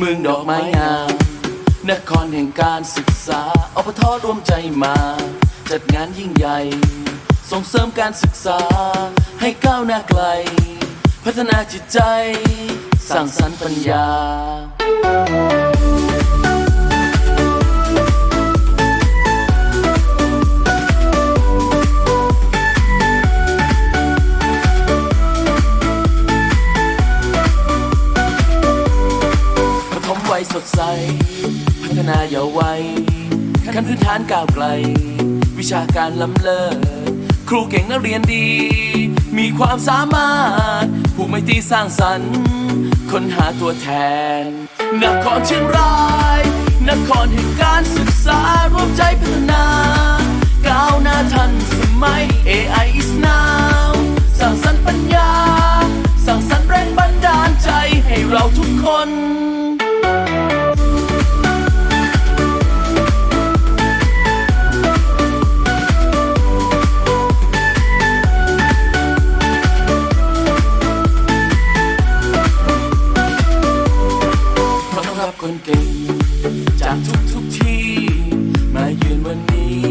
เมืองดอกไม้งามนครแห่งการศึกษาอปทรวมใจมา จัดงานยิ่งใหญ่ ส่งเสริมการศึกษา ให้ก้าวหน้าไกล พัฒนาจิตใจ สร้างสรรค์ปัญญา ยสดใส พัฒนาเยาว์วัยขั้นพื้นฐานก้าวไกล วิชาการล้ำเลิศครูเก่งนักเรียนดี มีความสามารถ ผู้ไม่ตีสร้างสรรค์ คนหาตัวแทนนครเชียงราย องรับคนเก่ง จากทุกทุกที่ มาเยือนวันนี้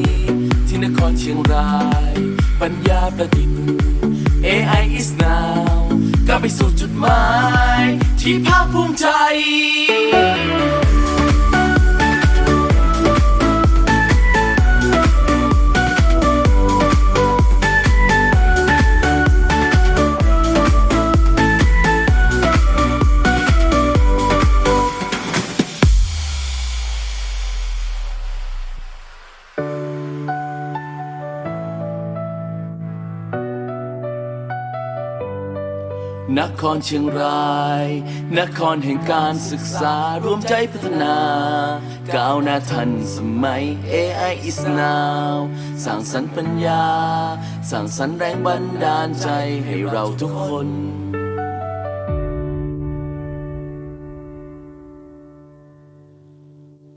ที่นครเชียงราย ปัญญาประดิษฐ์ AI is now ก้าวไปสู่จุดหมาย ที่ภาคภูมิใจ นครเชียงราย นครแห่งการศึกษารวมใจพัฒนา ก้าวหน้าทันสมัย AI is now สร้างสรรค์ปัญญา สร้างสรรค์แรงบันดาลใจให้เราทุกคน